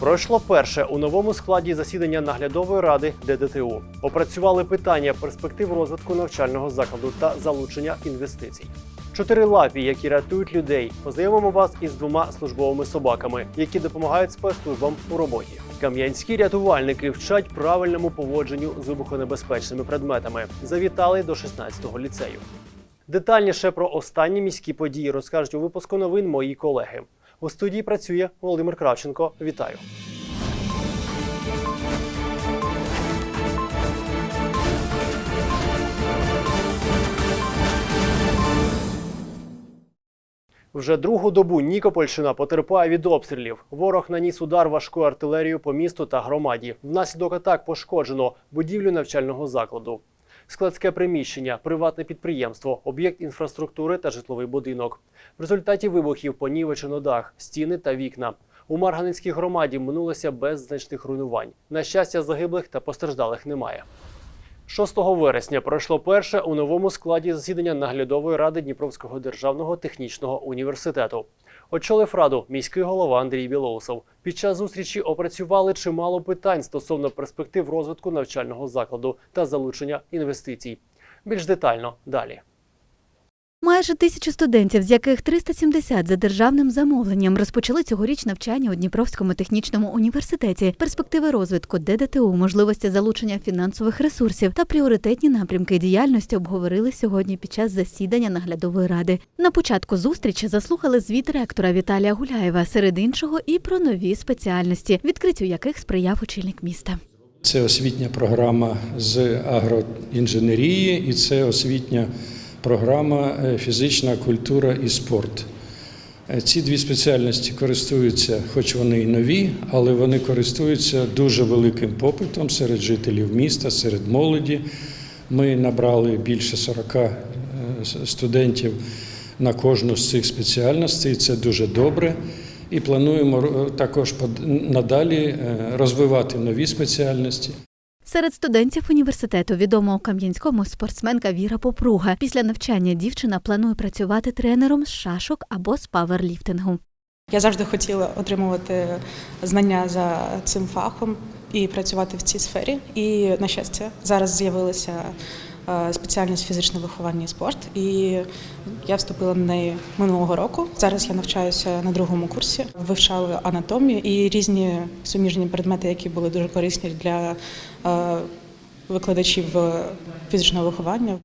Пройшло перше у новому складі засідання наглядової ради ДДТУ. Опрацювали питання перспектив розвитку навчального закладу та залучення інвестицій. Чотирилапі, які рятують людей, познайомимо вас із двома службовими собаками, які допомагають спецслужбам у роботі. Кам'янські рятувальники вчать правильному поводженню з вибухонебезпечними предметами. Завітали до 16-го ліцею. Детальніше про останні міські події розкажуть у випуску новин мої колеги. У студії працює Володимир Кравченко. Вітаю. Вже другу добу Нікопольщина потерпає від обстрілів. Ворог наніс удар важкою артилерією по місту та громаді. Внаслідок атак пошкоджено будівлю навчального закладу. Складське приміщення, приватне підприємство, об'єкт інфраструктури та житловий будинок. В результаті вибухів понівечено дах, стіни та вікна. У Марганецькій громаді минулося без значних руйнувань. На щастя, загиблих та постраждалих немає. 6 вересня пройшло перше у новому складі засідання наглядової ради Дніпровського державного технічного університету. Очолив раду міський голова Андрій Білоусов. Під час зустрічі опрацювали чимало питань стосовно перспектив розвитку навчального закладу та залучення інвестицій. Більш детально далі. Майже тисячу студентів, з яких 370 за державним замовленням, розпочали цьогоріч навчання у Дніпровському технічному університеті, перспективи розвитку ДДТУ, можливості залучення фінансових ресурсів та пріоритетні напрямки діяльності обговорили сьогодні під час засідання наглядової ради. На початку зустрічі заслухали звіт ректора Віталія Гуляєва, серед іншого і про нові спеціальності, відкриттю яких сприяв очільник міста. Це освітня програма з агроінженерії і це освітня програма е, фізична культура і спорт. Е, Ці дві спеціальності користуються, хоч вони і нові, але вони користуються дуже великим попитом серед жителів міста, серед молоді. Ми набрали більше 40 е, студентів на кожну з цих спеціальностей. Це дуже добре. І плануємо також надалі розвивати нові спеціальності. Серед студентів університету відомого Кам'янському спортсменка Віра Попруга. Після навчання дівчина планує працювати тренером з шашок або з паверліфтингу. Я завжди хотіла отримувати знання за цим фахом і працювати в цій сфері. І на щастя, зараз з'явилася спеціальність фізичне виховання і спорт, і я вступила на неї минулого року. Зараз я навчаюся на другому курсі, вивчала анатомію і різні суміжні предмети, які були дуже корисні для е, викладачів е, фізичного виховання.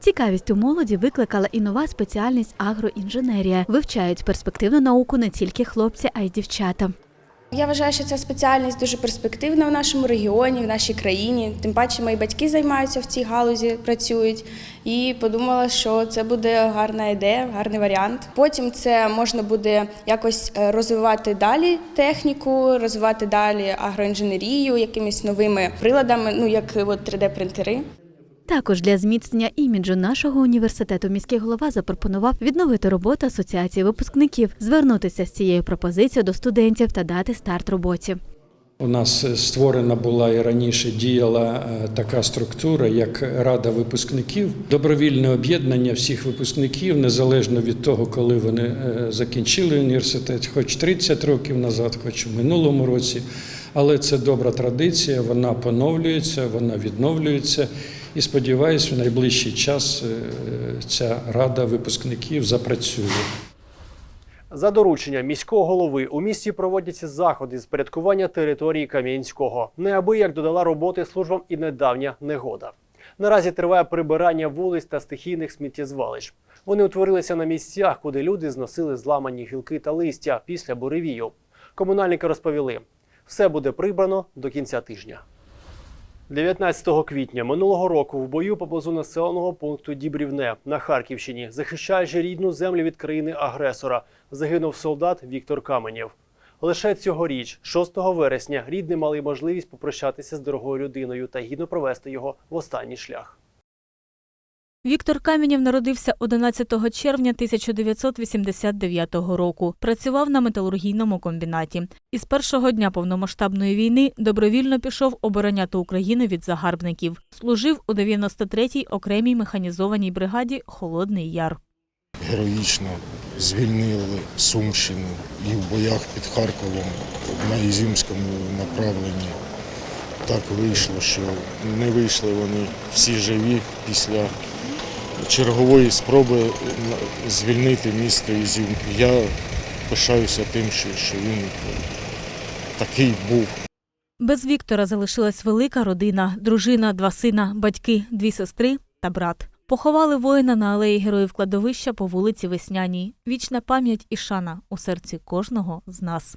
Цікавість у молоді викликала і нова спеціальність агроінженерія. Вивчають перспективну науку не тільки хлопці, а й дівчата. Я вважаю, що ця спеціальність дуже перспективна в нашому регіоні, в нашій країні. Тим паче мої батьки займаються в цій галузі, працюють. І подумала, що це буде гарна ідея, гарний варіант. Потім це можна буде якось е, розвивати далі техніку, розвивати далі агроінженерію, якимись новими приладами, ну як от 3D-принтери. Також для зміцнення іміджу нашого університету міський голова запропонував відновити роботу асоціації випускників, звернутися з цією пропозицією до студентів та дати старт роботі. У нас створена була і раніше діяла е, така структура, як Рада випускників, добровільне об'єднання всіх випускників, незалежно від того, коли вони е, закінчили університет, хоч 30 років назад, хоч в минулому році. Але це добра традиція, вона поновлюється, вона відновлюється. І сподіваюся, в найближчий час е, ця рада випускників запрацює. За дорученням міського голови у місті проводяться заходи з порядкування території Кам'янського. Неабияк додала роботи службам і недавня негода. Наразі триває прибирання вулиць та стихійних сміттєзвалищ. Вони утворилися на місцях, куди люди зносили зламані гілки та листя після буревію. Комунальники розповіли, все буде прибрано до кінця тижня. 19 квітня минулого року в бою поблизу населеного пункту Дібрівне на Харківщині, захищаючи рідну землю від країни-агресора, загинув солдат Віктор Каменєв. Лише цьогоріч, 6 вересня, рідні мали можливість попрощатися з дорогою людиною та гідно провести його в останній шлях. Віктор Камінєв народився 11 червня 1989 року. Працював на металургійному комбінаті. Із першого дня повномасштабної війни добровільно пішов обороняти Україну від загарбників. Служив у 93-й окремій механізованій бригаді Холодний Яр. героїчно звільнили Сумщину і в боях під Харковом на Ізюмському направленні. Так вийшло, що не вийшли вони всі живі після чергової спроби звільнити місто Ізюм. Я пишаюся тим, що, він такий був. Без Віктора залишилась велика родина, дружина, два сина, батьки, дві сестри та брат. Поховали воїна на алеї героїв кладовища по вулиці Весняній. Вічна пам'ять і шана у серці кожного з нас.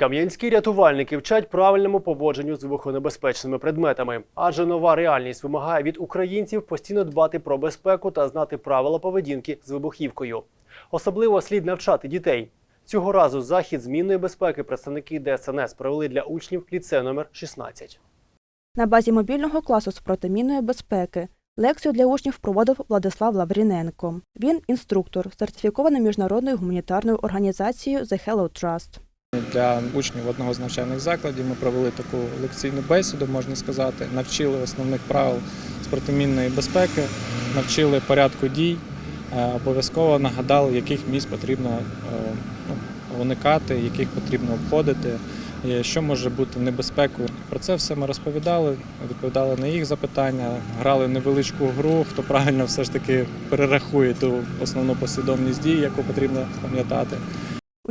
Кам'янські рятувальники вчать правильному поводженню з вибухонебезпечними предметами, адже нова реальність вимагає від українців постійно дбати про безпеку та знати правила поведінки з вибухівкою. Особливо слід навчати дітей. Цього разу захід змінної безпеки представники ДСНС провели для учнів ліцею номер 16. На базі мобільного класу з протимінної безпеки лекцію для учнів проводив Владислав Лавріненко. Він інструктор, сертифікований міжнародною гуманітарною організацією The Hello Trust. Для учнів одного з навчальних закладів ми провели таку лекційну бесіду, можна сказати, навчили основних правил з протимінної безпеки, навчили порядку дій, е, обов'язково нагадали, яких місць потрібно е, ну, уникати, яких потрібно обходити, е, що може бути небезпекою. Про це все ми розповідали, відповідали на їх запитання, грали невеличку гру, хто правильно все ж таки перерахує ту основну послідовність дій, яку потрібно пам'ятати.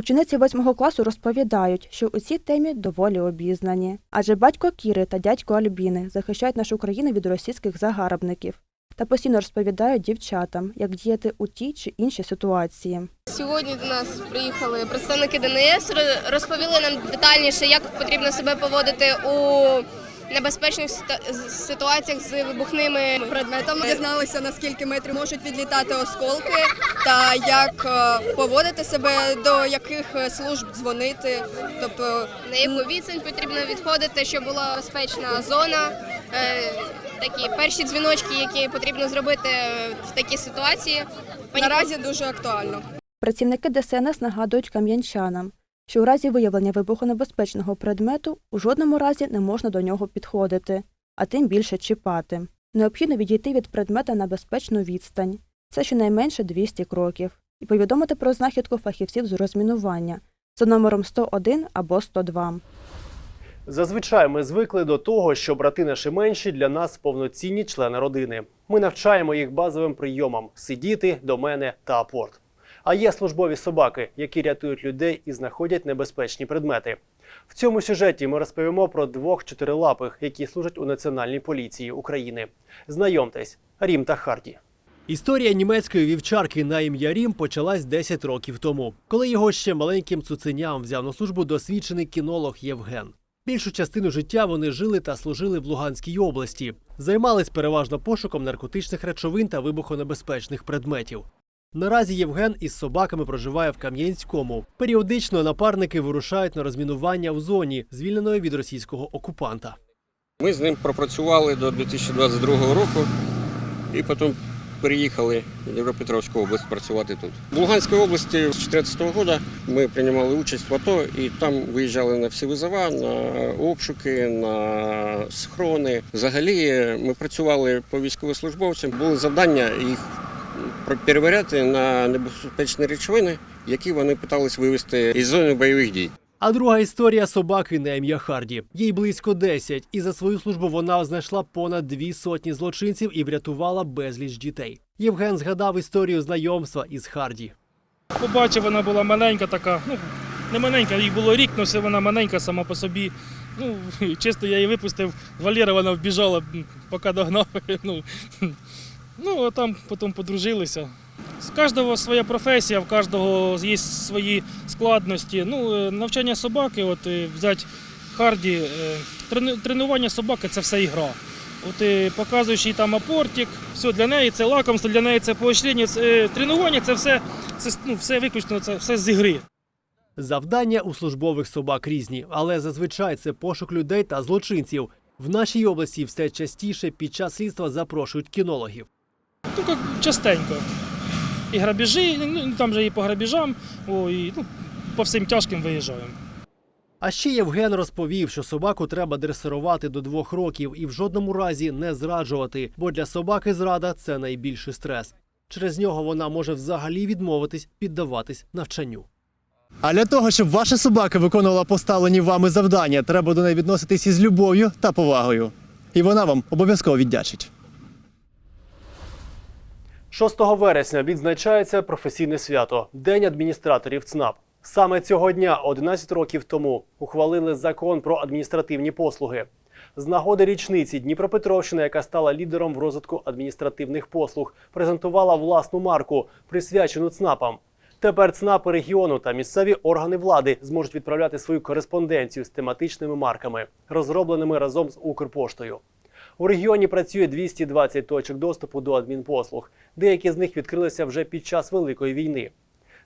Учениці восьмого класу розповідають, що у цій темі доволі обізнані. Адже батько Кіри та дядько Альбіни захищають нашу країну від російських загарбників та постійно розповідають дівчатам, як діяти у тій чи іншій ситуації. Сьогодні до нас приїхали представники ДНС, розповіли нам детальніше, як потрібно себе поводити у небезпечних ситуаціях з вибухними предметом дізналися, наскільки метрів можуть відлітати осколки, та як е, поводити себе, до яких е, служб дзвонити. Тобто на яку відстань потрібно відходити, щоб була безпечна зона. Е, Такі перші дзвіночки, які потрібно зробити в такій ситуації. наразі дуже актуально. Працівники ДСНС нагадують кам'янчанам, що у разі виявлення вибухонебезпечного предмету у жодному разі не можна до нього підходити, а тим більше чіпати. Необхідно відійти від предмета на безпечну відстань, це щонайменше 200 кроків, і повідомити про знахідку фахівців з розмінування за номером 101 або 102. Зазвичай ми звикли до того, що брати наші менші для нас повноцінні члени родини. Ми навчаємо їх базовим прийомам сидіти, до мене та апорт. А є службові собаки, які рятують людей і знаходять небезпечні предмети. В цьому сюжеті ми розповімо про двох чотирилапих, які служать у Національній поліції України. Знайомтесь, Рім та Харді. Історія німецької вівчарки на ім'я Рім почалась 10 років тому, коли його ще маленьким цуценям взяв на службу досвідчений кінолог Євген. Більшу частину життя вони жили та служили в Луганській області, займались переважно пошуком наркотичних речовин та вибухонебезпечних предметів. Наразі Євген із собаками проживає в Кам'янському. Періодично напарники вирушають на розмінування в зоні, звільненої від російського окупанта. Ми з ним пропрацювали до 2022 року і потім переїхали в Дніпропетровську область працювати тут. В Луганській області з 2014 року ми приймали участь в АТО і там виїжджали на всі визова, на обшуки, на схорони. Взагалі ми працювали по військовослужбовцям. Були завдання їх перевіряти на небезпечні речовини, які вони питались вивезти із зони бойових дій. А друга історія собаки на ім'я Харді. Їй близько 10, і за свою службу вона знайшла понад дві сотні злочинців і врятувала безліч дітей. Євген згадав історію знайомства із Харді. Побачив, вона була маленька така, ну, не маленька, їй було рік, але все вона маленька сама по собі. Ну, чисто я її випустив, Валера вона вбіжала, поки догнав. Ну, ну а там потім подружилися. З кожного своя професія, в кожного є свої складності. Ну, е, навчання собаки, от е, взяти Харді, е, тренування собаки це все ігра. От показуєш їй там апортик, все для неї це лакомство, для неї це поощрення, тренування це все, це ну, все виключно, це все з ігри. Завдання у службових собак різні, але зазвичай це пошук людей та злочинців. В нашій області все частіше під час слідства запрошують кінологів. Ну, як частенько. І грабіжі, ну там же і по грабіжам, о, і, ну, по всім тяжким виїжджаємо. А ще Євген розповів, що собаку треба дресирувати до двох років і в жодному разі не зраджувати, бо для собаки зрада це найбільший стрес. Через нього вона може взагалі відмовитись піддаватись навчанню. А для того, щоб ваша собака виконувала поставлені вами завдання, треба до неї відноситись із любов'ю та повагою. І вона вам обов'язково віддячить. 6 вересня відзначається професійне свято День адміністраторів ЦНАП. Саме цього дня, 11 років тому, ухвалили закон про адміністративні послуги. З нагоди річниці Дніпропетровщина, яка стала лідером в розвитку адміністративних послуг, презентувала власну марку, присвячену ЦНАПам. Тепер ЦНАПи регіону та місцеві органи влади зможуть відправляти свою кореспонденцію з тематичними марками, розробленими разом з Укрпоштою. У регіоні працює 220 точок доступу до адмінпослуг. Деякі з них відкрилися вже під час Великої війни.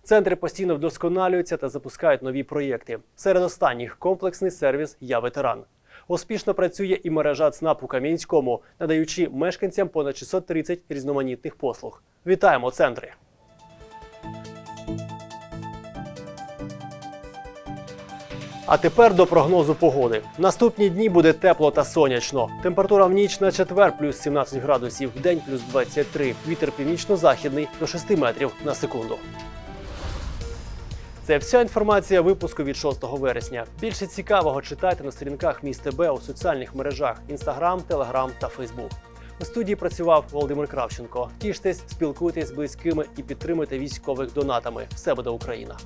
Центри постійно вдосконалюються та запускають нові проєкти. Серед останніх комплексний сервіс Я ветеран. Успішно працює і мережа ЦНАП у Кам'янському, надаючи мешканцям понад 630 різноманітних послуг. Вітаємо центри! А тепер до прогнозу погоди. Наступні дні буде тепло та сонячно. Температура в ніч на четвер плюс 17 градусів, в день плюс 23. Вітер північно-західний до 6 метрів на секунду. Це вся інформація випуску від 6 вересня. Більше цікавого читайте на сторінках Міст ТБ у соціальних мережах Instagram, Telegram та Facebook. У студії працював Володимир Кравченко. Тіштесь, спілкуйтесь з близькими і підтримуйте військових донатами. Все буде Україна!